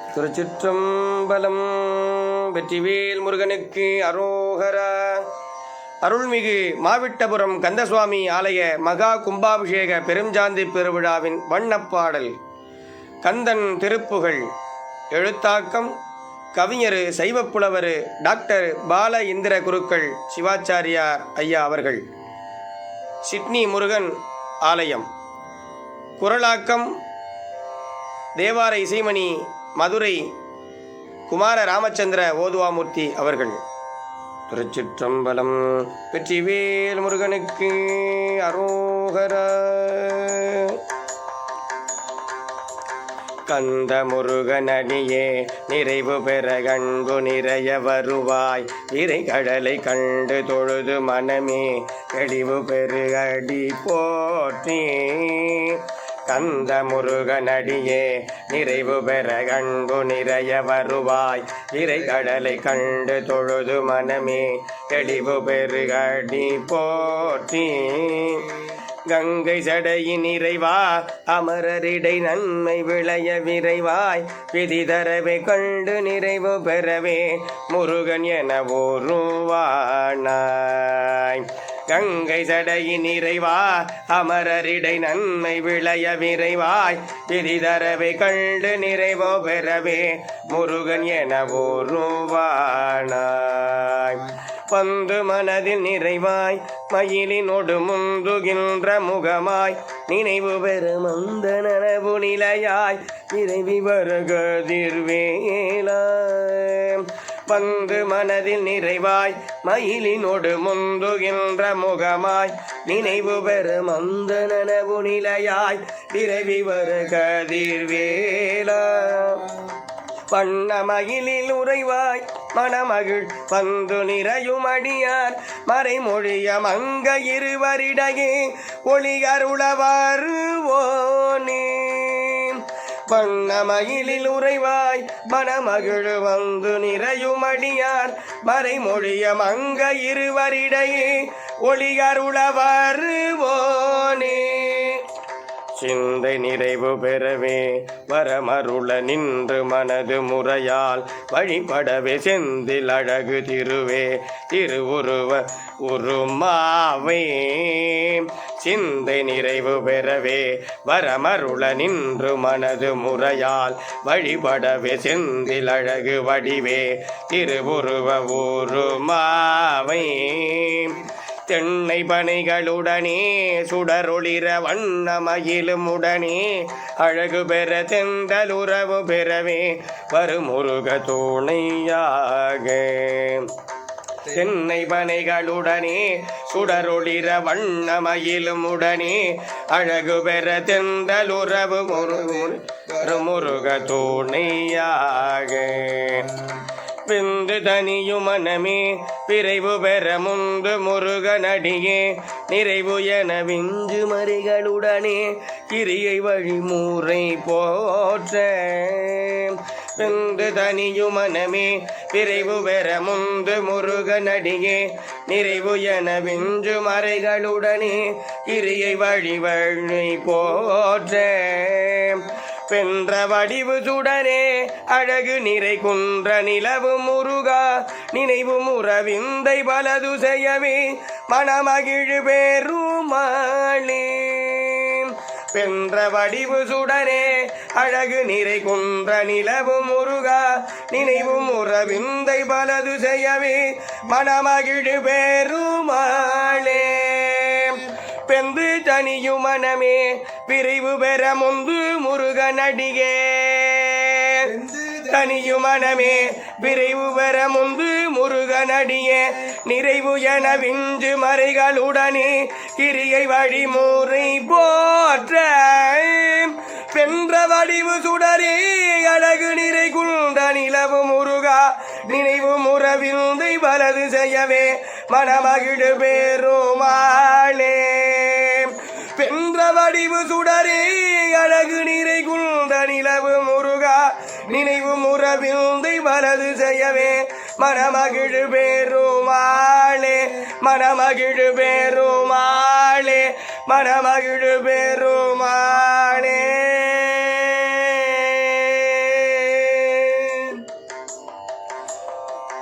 திருச்சிற்றம்பலம் வெற்றிவேல் முருகனுக்கு அரோகரா. அருள்மிகு மாவிட்டபுரம் கந்தசுவாமி ஆலய மகா கும்பாபிஷேக பெருஞ்சாந்தி பெருவிழாவின் வண்ணப்பாடல். கந்தன் திருப்புகழ். எழுத்தாக்கம் கவிஞர் சைவப்புலவர் டாக்டர் பால இந்திர குருக்கள் சிவாச்சாரியார் ஐயா அவர்கள். சிட்னி முருகன் ஆலயம். குரலாக்கம் தேவார இசைமணி மதுரை குமார ராமச்சந்திர ஓதுவாமூர்த்தி அவர்கள். திருச்சிற்றம்பலம் வெற்றிவேல் முருகனுக்கு அரோகர. கந்த முருகனடியே நிறைவு பெற கண்பு நிறைய வருவாய். விரை கடலை கண்டு தொழுது மனமே தெளிவு பெரு அடி போற்றே. கந்த முருகனடியே நிறைவு பெற கண்டு நிறைய வருவாய். இறை கடலை கண்டு தொழுது மனமே தெளிவு பெருகடி போற்றி. கங்கை சடையின் இறைவா அமரரிடை நன்மை விளைய விரைவாய். விதி தரவை கண்டு நிறைவு பெறவே முருகன் என ஒருவானாய் கங்கை சடையின் இறைவா அமரரிடை நன்மை விளைய விரைவாய் பிரிதரவை கண்டு நிறைவோ பெறவே முருகன் என ஒருவானாய் பந்து மனதில் நிறைவாய் மயிலினொடு முந்துகின்ற முகமாய் நினைவு பெறும் அந்த நனவு நிலையாய் இறைவி வருகதிர்வேலா பந்து மனதில் நிறைவாய் மயிலினோடு முந்துகின்ற முகமாய் நினைவு பெறும் அந்த நனவு நிலையாய் இறைவி வருகதிர்வேலா பண்ணமயிலில் உறைவாய் மணமகிழ் பந்து நிறையும் அடியார் மறைமொழிய மங்க இருவரிடையே ஒளி அருள வருவோனே பண்ணமயிலில் உறைவாய் மனமகிழ் வந்து நிறையுமடியார். மறைமொழிய மங்க இருவரிடையே ஒளி அருள சிந்தை நிறைவு பெறவே வரமருள நின்று மனது முறையால் வழிபடவே செந்தில் அழகு திருவே திருவுருவ உருமாவே. சிந்தை நிறைவு பெறவே வரமருள நின்று மனது முறையால் வழிபடவே செந்தில் அழகு வடிவே திருவுருவ உருமாவே. தென்னை பனைகளுடனே சுடரொளிர வண்ணமயிலும் உடனே அழகு பெற தெந்தலுறவு பெறவே வருமுருக துணையாக. தென்னை பனைகளுடனே சுடரொளிர வண்ணமயிலும் உடனே அழகு பெற தெந்தலுறவு முருகு முருக துணையாக. பிந்து தனியும் மனமே விரைவு பெற முந்து முருகனடியே நிறைவு என விஞ்சு மறிகளுடனே கிரியை வழிமுறை போற்ற. பிந்து தனியும் மனமே விரைவு பெற முந்து முருகனடியே நிறைவு என விஞ்சு மறைகளுடனே கிரியை வழி வழி போற்ற. பென்ற வடிவு சுடனே அழகு நிறை குன்ற நிலவு முருகா நினைவு முறவிந்தை பலது செய்யவே மணமகிழு பெருமாளே. பென்ற வடிவு சுடனே அழகு நிறை குன்ற நிலவு முருகா நினைவு முறவிந்தை பலது செய்யவே மணமகிழு பெருமாளே. பெந்து தனியும் மனமே பிரிவு பெற முந்து முருகனடியே. தனியும் மனமே விரைவு பெற முந்து முருகனடியே. நிறைவு என விஞ்சு மறைகளுடனே கிரியை வழிமுறை போற்ற. பென்ற வடிவு சுடரே அழகு நிறை குண்ட நிலவு முருகா. நினைவு முறவிந்தை வலது செய்யவே மனமகிழு பெருமாளே. பென்ற வடிவு சுடரே அழகு நீரை குந்த நிலவு முருகா நினைவு முறவிந்தை வலது செய்யவே மனமகிழு பெருமாளே மனமகிழு பெருமாளே மனமகிழு பெருமாளே.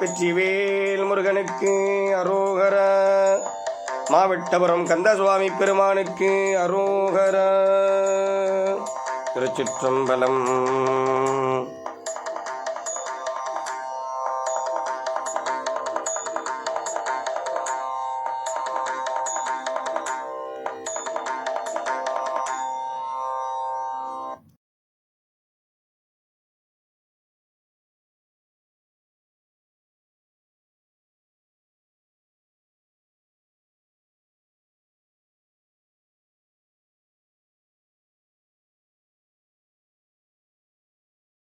வெற்றிவேல் முருகனுக்கு அரோகரா மாவட்டபுரம் கந்தசுவாமி பெருமானுக்கு அரோகர. திருச்சிற்றம்பலம்.